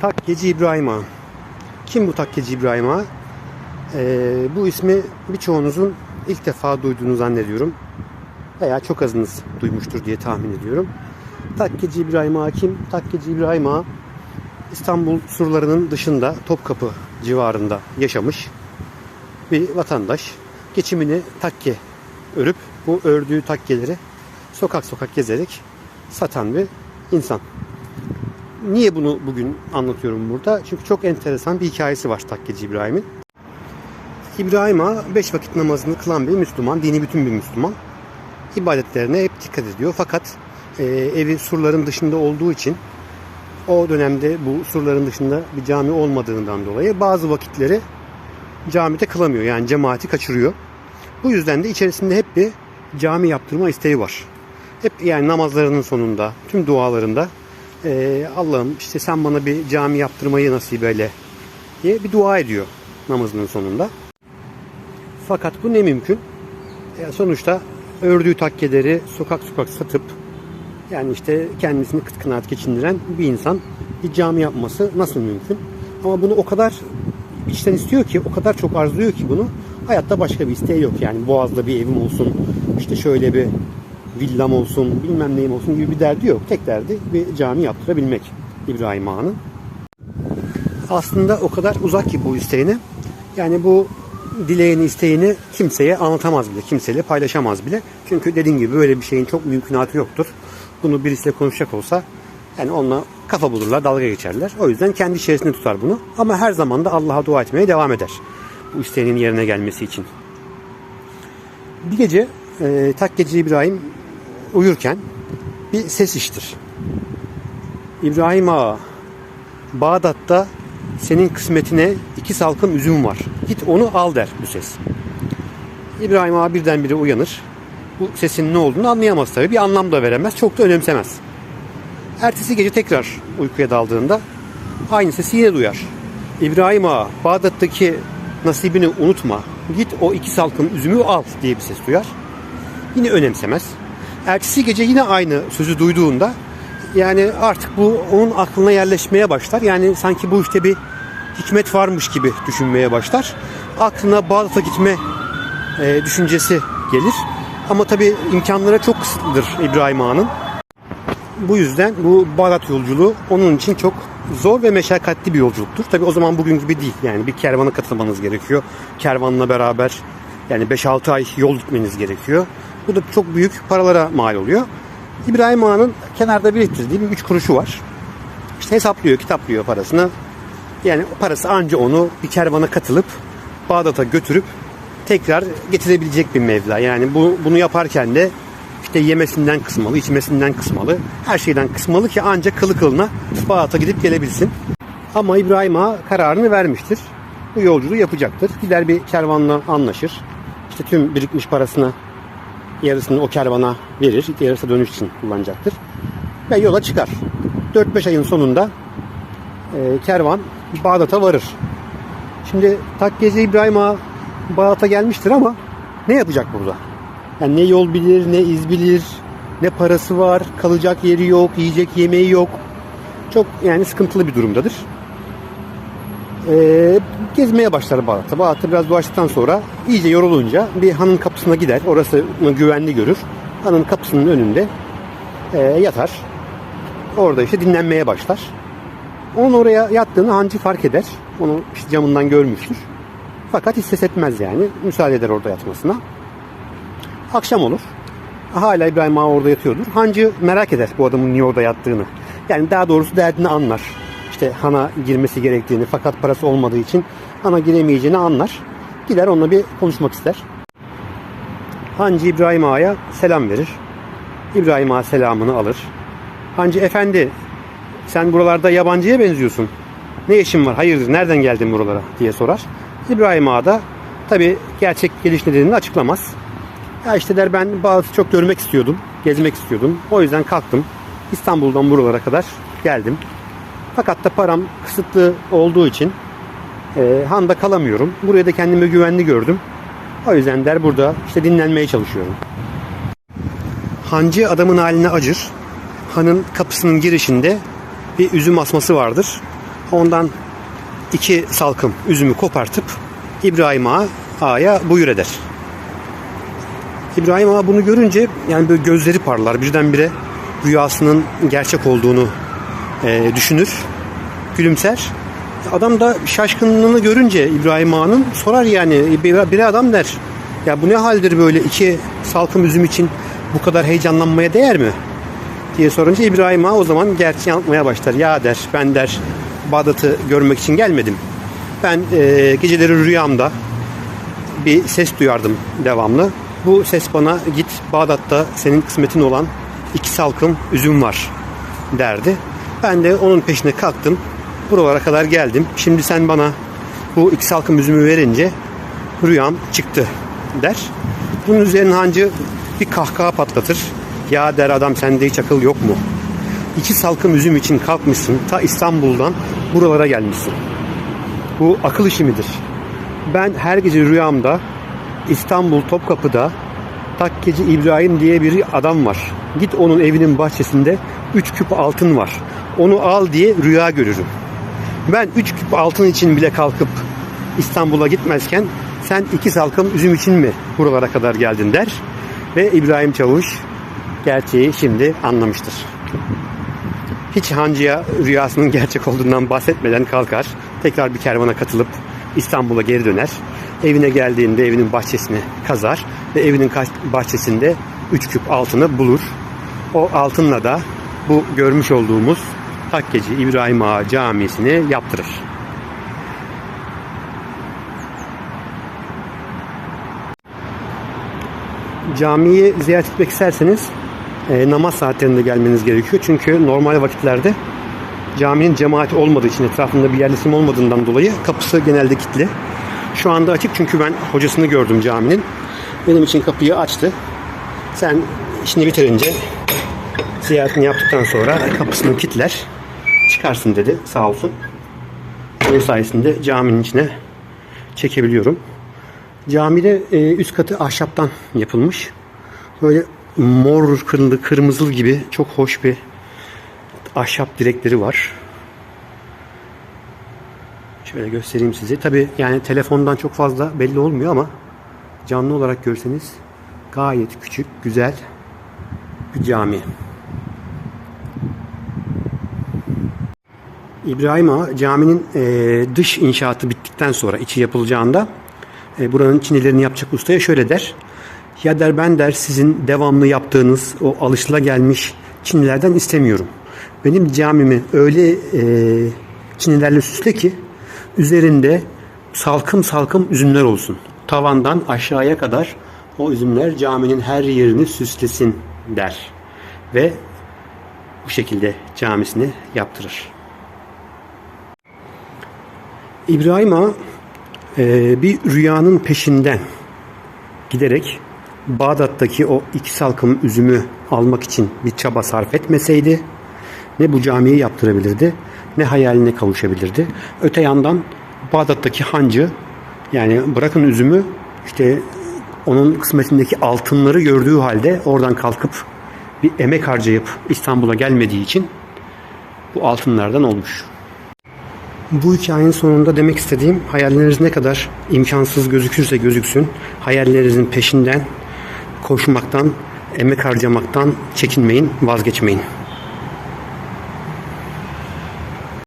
Takkeci İbrahim Ağa. Kim bu Takkeci İbrahim Ağa? Ee, bu ismi birçoğunuzun ilk defa duyduğunu zannediyorum. Veya çok azınız duymuştur diye tahmin ediyorum. Takkeci İbrahim Ağa kim? Takkeci İbrahim Ağa İstanbul surlarının dışında Topkapı civarında yaşamış bir vatandaş. Geçimini takke örüp bu ördüğü takkeleri sokak sokak gezerek satan bir insan. Niye bunu bugün anlatıyorum burada? Çünkü çok enteresan bir hikayesi var Takkeci İbrahim'in. İbrahim Ağa beş vakit namazını kılan bir Müslüman, dini bütün bir Müslüman. İbadetlerine hep dikkat ediyor. Fakat e, evi surların dışında olduğu için o dönemde bu surların dışında bir cami olmadığından dolayı bazı vakitleri camide kılamıyor. Yani cemaati kaçırıyor. Bu yüzden de içerisinde hep bir cami yaptırma isteği var. Hep yani namazlarının sonunda, tüm dualarında e, Allah'ım işte sen bana bir cami yaptırmayı nasip eyle diye bir dua ediyor namazının sonunda. Fakat bu ne mümkün? E, sonuçta ördüğü takkeleri sokak sokak satıp yani işte kendisini kıt kanaat geçindiren bir insan bir cami yapması nasıl mümkün? Ama bunu o kadar içten istiyor ki, o kadar çok arzuluyor ki bunu. Hayatta başka bir isteği yok. Yani Boğaz'da bir evim olsun, işte şöyle bir villam olsun, bilmem neyim olsun gibi bir derdi yok. Tek derdi bir cami yaptırabilmek İbrahim Ağa'nın. Aslında o kadar uzak ki bu isteğine. Yani bu dileğini, isteğini kimseye anlatamaz bile, kimseyle paylaşamaz bile. Çünkü dediğim gibi böyle bir şeyin çok mümkünatı yoktur. Bunu birisiyle konuşacak olsa yani onunla kafa bulurlar, dalga geçerler. O yüzden kendi içerisinde tutar bunu. Ama her zaman da Allah'a dua etmeye devam eder. Bu isteğinin yerine gelmesi için. Bir gece e, Takkeci İbrahim uyurken bir ses iştir. İbrahim Ağa, Bağdat'ta senin kısmetine iki salkım üzüm var. Git onu al der bu ses. İbrahim Ağa birdenbire uyanır. Bu sesin ne olduğunu anlayamaz tabii. Bir anlam da veremez. Çok da önemsemez. Ertesi gece tekrar uykuya daldığında aynı sesi yine duyar. İbrahim Ağa, Bağdat'taki nasibini unutma. Git o iki salkım üzümü al diye bir ses duyar. Yine önemsemez. Ertesi gece yine aynı sözü duyduğunda yani artık bu onun aklına yerleşmeye başlar. Yani sanki bu işte bir hikmet varmış gibi düşünmeye başlar. Aklına Bağdat'a gitme e, düşüncesi gelir. Ama tabii imkanları çok kısıtlıdır İbrahim Ağa'nın. Bu yüzden bu Bağdat yolculuğu onun için çok zor ve meşakkatli bir yolculuktur. Tabii o zaman bugün gibi değil. Yani bir kervana katılmanız gerekiyor. Kervanla beraber yani 5-6 ay yol gitmeniz gerekiyor. Bu da çok büyük paralara mal oluyor. İbrahim Ağa'nın kenarda biriktirdiği bir 3 kuruşu var. İşte hesaplıyor, kitaplıyor parasını. Yani parası anca onu bir kervana katılıp Bağdat'a götürüp tekrar getirebilecek bir mevla. Yani bu bunu yaparken de işte yemesinden kısmalı, içmesinden kısmalı, her şeyden kısmalı ki ancak kılı kılına Bağdat'a gidip gelebilsin. Ama İbrahim Ağa kararını vermiştir. Bu yolculuğu yapacaktır. Gider bir kervanla anlaşır. İşte tüm birikmiş parasını yarısını o kervana verir. Yarısı dönüş için kullanacaktır. Ve yola çıkar. 4-5 ayın sonunda e, kervan Bağdat'a varır. Şimdi Takkeci İbrahim Ağa Bağdat'a gelmiştir ama ne yapacak burada? Yani ne yol bilir, ne iz bilir, ne parası var, kalacak yeri yok, yiyecek yemeği yok. Çok yani sıkıntılı bir durumdadır. Ee, gezmeye başlar Bağdat'ta. Bağdat'ta biraz dolaştıktan sonra iyice yorulunca bir hanın kapısına gider. Orası güvenli görür. Hanın kapısının önünde e, yatar. Orada işte dinlenmeye başlar. Onun oraya yattığını hancı fark eder. Onu işte camından görmüştür. Fakat hiç etmez yani. Müsaade eder orada yatmasına. Akşam olur. Hala İbrahim Ağa orada yatıyordur. Hancı merak eder bu adamın niye orada yattığını. Yani daha doğrusu derdini anlar. İşte hana girmesi gerektiğini fakat parası olmadığı için hana giremeyeceğini anlar. Gider onunla bir konuşmak ister. Hancı İbrahim Ağa'ya selam verir. İbrahim Ağa selamını alır. Hancı efendi sen buralarda yabancıya benziyorsun. Ne işin var? Hayırdır? Nereden geldin buralara? diye sorar. İbrahim Ağa da tabi gerçek geliş nedenini açıklamaz. Ya işte der ben Bağdat'ı çok görmek istiyordum. Gezmek istiyordum. O yüzden kalktım. İstanbul'dan buralara kadar geldim. Fakat da param kısıtlı olduğu için e, Han'da kalamıyorum. Buraya da kendimi güvenli gördüm. O yüzden der burada işte dinlenmeye çalışıyorum. Hancı adamın haline acır. Hanın kapısının girişinde bir üzüm asması vardır. Ondan iki salkım üzümü kopartıp İbrahim Ağa, Ağa'ya buyur eder. İbrahim Ağa bunu görünce yani böyle gözleri parlar. Birdenbire rüyasının gerçek olduğunu e, düşünür. Gülümser. Adam da şaşkınlığını görünce İbrahim Ağa'nın sorar yani bir, adam der. Ya bu ne haldir böyle iki salkım üzüm için bu kadar heyecanlanmaya değer mi? diye sorunca İbrahim Ağa o zaman gerçeği anlatmaya başlar. Ya der ben der Bağdat'ı görmek için gelmedim. Ben e, geceleri rüyamda bir ses duyardım devamlı. Bu ses bana git Bağdat'ta senin kısmetin olan iki salkım üzüm var derdi. Ben de onun peşine kalktım. Buralara kadar geldim. Şimdi sen bana bu iki salkım üzümü verince rüyam çıktı der. Bunun üzerine hancı bir kahkaha patlatır. Ya der adam sende hiç akıl yok mu? İki salkım üzüm için kalkmışsın. Ta İstanbul'dan buralara gelmişsin. Bu akıl işi midir? Ben her gece rüyamda İstanbul Topkapı'da Takkeci İbrahim diye bir adam var. Git onun evinin bahçesinde 3 küp altın var. Onu al diye rüya görürüm. Ben 3 küp altın için bile kalkıp İstanbul'a gitmezken sen iki salkım üzüm için mi buralara kadar geldin der. Ve İbrahim Çavuş gerçeği şimdi anlamıştır. Hiç hancıya rüyasının gerçek olduğundan bahsetmeden kalkar. Tekrar bir kervana katılıp İstanbul'a geri döner. Evine geldiğinde evinin bahçesini kazar ve evinin bahçesinde 3 küp altını bulur. O altınla da bu görmüş olduğumuz Takkeci İbrahim Ağa Camisi'ni yaptırır. Camiyi ziyaret etmek isterseniz e, namaz saatlerinde gelmeniz gerekiyor. Çünkü normal vakitlerde caminin cemaati olmadığı için etrafında bir yerleşim olmadığından dolayı kapısı genelde kilitli. Şu anda açık çünkü ben hocasını gördüm caminin. Benim için kapıyı açtı. Sen işini bitirince ziyaretini yaptıktan sonra kapısını kilitler. Çıkarsın dedi sağ olsun. Onun sayesinde caminin içine çekebiliyorum. Camide e, üst katı ahşaptan yapılmış. Böyle mor kırmızı, kırmızı gibi çok hoş bir ahşap direkleri var. Şöyle göstereyim size. Tabi yani telefondan çok fazla belli olmuyor ama canlı olarak görseniz gayet küçük, güzel bir cami. İbrahim Ağa caminin e, dış inşaatı bittikten sonra içi yapılacağında e, buranın çinilerini yapacak ustaya şöyle der. Ya der ben der sizin devamlı yaptığınız o alışılagelmiş çinilerden istemiyorum. Benim camimi öyle e, çinilerle süsle ki üzerinde salkım salkım üzümler olsun. Tavandan aşağıya kadar o üzümler caminin her yerini süslesin der. Ve bu şekilde camisini yaptırır. İbrahim Ağa e, bir rüyanın peşinden giderek Bağdat'taki o iki salkım üzümü almak için bir çaba sarf etmeseydi ne bu camiyi yaptırabilirdi ne hayaline kavuşabilirdi. Öte yandan Bağdat'taki hancı yani bırakın üzümü işte onun kısmetindeki altınları gördüğü halde oradan kalkıp bir emek harcayıp İstanbul'a gelmediği için bu altınlardan olmuş. Bu hikayenin sonunda demek istediğim hayalleriniz ne kadar imkansız gözükürse gözüksün hayallerinizin peşinden koşmaktan, emek harcamaktan çekinmeyin, vazgeçmeyin.